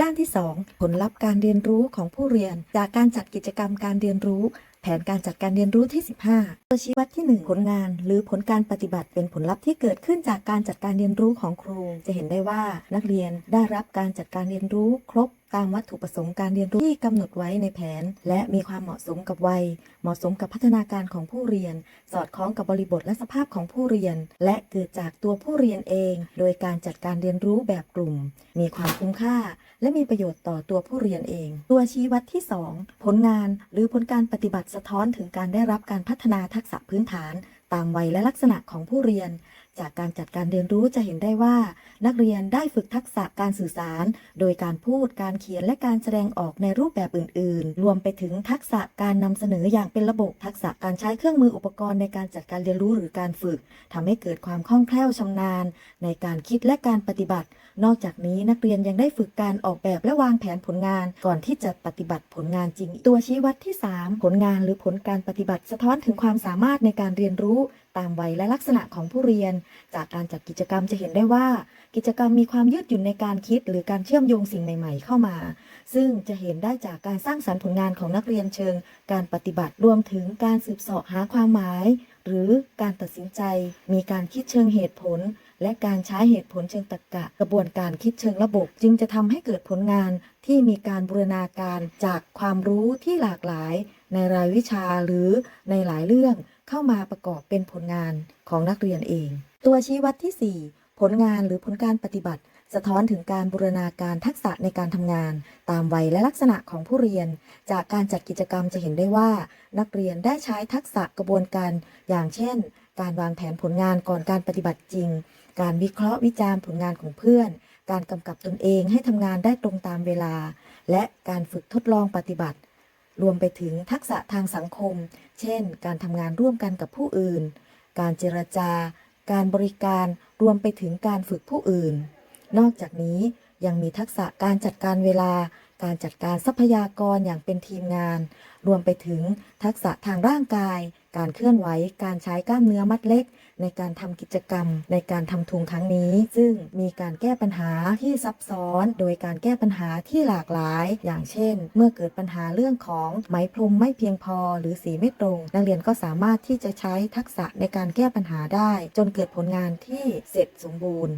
ด้านที่ 2 ผลลัพธ์การเรียนรู้ของผู้เรียน จากการจัดกิจกรรมการเรียนรู้ แผนการจัดการเรียนรู้ที่ 15 ตัวชี้วัดที่ 1 ผลงาน หรือผลการปฏิบัติเป็นผลลัพธ์ที่เกิดขึ้นจากการจัดการเรียนรู้ของครู จะเห็นได้ว่านักเรียนได้รับการจัดการเรียนรู้ครบ ตามวัตถุประสงค์การเรียนรู้ที่กำหนดไว้ในแผน และมีความเหมาะสมกับวัย เหมาะสมกับพัฒนาการของผู้เรียน สอดคล้องกับบริบทและสภาพของผู้เรียน และเกิดจากตัวผู้เรียนเอง โดยการจัดการเรียนรู้แบบกลุ่ม มีความคุ้มค่า และมีประโยชน์ต่อตัวผู้เรียนเอง ตัวชี้วัดที่ 2 ผลงานหรือผลการปฏิบัติสะท้อนถึงการได้รับการพัฒนาทักษะพื้นฐาน ตามวัยและลักษณะของผู้เรียน จากการจัดการเรียนรู้จะเห็นได้ว่า นักเรียนได้ฝึกทักษะการสื่อสาร โดยการพูดการเขียนและการแสดงออกในรูปแบบอื่น ๆ รวมไปถึงทักษะการนำเสนออย่างเป็นระบบทักษะการใช้เครื่องมืออุปกรณ์ในการจัดการเรียนรู้หรือการฝึกทำให้เกิดความคล่องแคล่วชำนาญ ในการคิดและการปฏิบัติ นอกจากนี้นักเรียนยังได้ฝึกการออกแบบและวางแผนผลงาน ก่อนที่จะปฏิบัติผลงานจริง ตัวชี้วัดที่ 3 ผลงานหรือผลการปฏิบัติสะท้อนถึงความสามารถในการเรียนรู้ ตามวัยและลักษณะของผู้เรียน จากการจัดกิจกรรมจะเห็นได้ว่า กิจกรรมมีความยืดหยุ่นในการคิด หรือการเชื่อมโยงสิ่งใหม่ ๆ เข้ามา ซึ่งจะเห็นได้จากการสร้างสรรค์ผลงานของนักเรียนเชิง การปฏิบัติรวมถึงการสืบเสาะหาความหมาย หรือการตัดสินใจ มีการคิดเชิงเหตุผล และการใช้เหตุผลเชิงตรรกะ กระบวนการคิดเชิงระบบ จึงจะทำให้เกิดผลงานที่มีการบูรณาการจากความรู้ที่หลากหลาย ในรายวิชาหรือในหลายเรื่อง เข้ามาประกอบเป็นผลงานของนักเรียนเอง ตัวชี้วัดที่ 4 ผลงานหรือผลการปฏิบัติ สะท้อนถึงการบูรณาการทักษะในการทำงาน ตามวัยและลักษณะของผู้เรียน จากการจัดกิจกรรมจะเห็นได้ว่า นักเรียนได้ใช้ทักษะกระบวนการ อย่างเช่น การวางแผนผลงานก่อนการปฏิบัติจริง การวิเคราะห์วิจารณ์ผลงานของเพื่อนการกำกับตนเองให้ทำงานได้ตรงตามเวลา และการฝึกทดลองปฏิบัติ รวมไปถึงทักษะทางสังคม เช่น การทำงานร่วมกันกับผู้อื่น การเจรจา การบริการ รวมไปถึงการฝึกผู้อื่น นอกจากนี้ยังมีทักษะการจัดการเวลา การจัดการทรัพยากรอย่างเป็นทีมงาน รวมไปถึงทักษะทางร่างกาย การเคลื่อนไหว การใช้กล้ามเนื้อมัดเล็ก ในการทำกิจกรรม ในการทำทุงครั้งนี้ ซึ่งมีการแก้ปัญหาที่ซับซ้อน โดยการแก้ปัญหาที่หลากหลาย อย่างเช่น เมื่อเกิดปัญหาเรื่องของไหมพรมไม่เพียงพอ หรือสีไม่ตรง นักเรียนก็สามารถที่จะใช้ทักษะในการแก้ปัญหาได้ จนเกิดผลงานที่เสร็จสมบูรณ์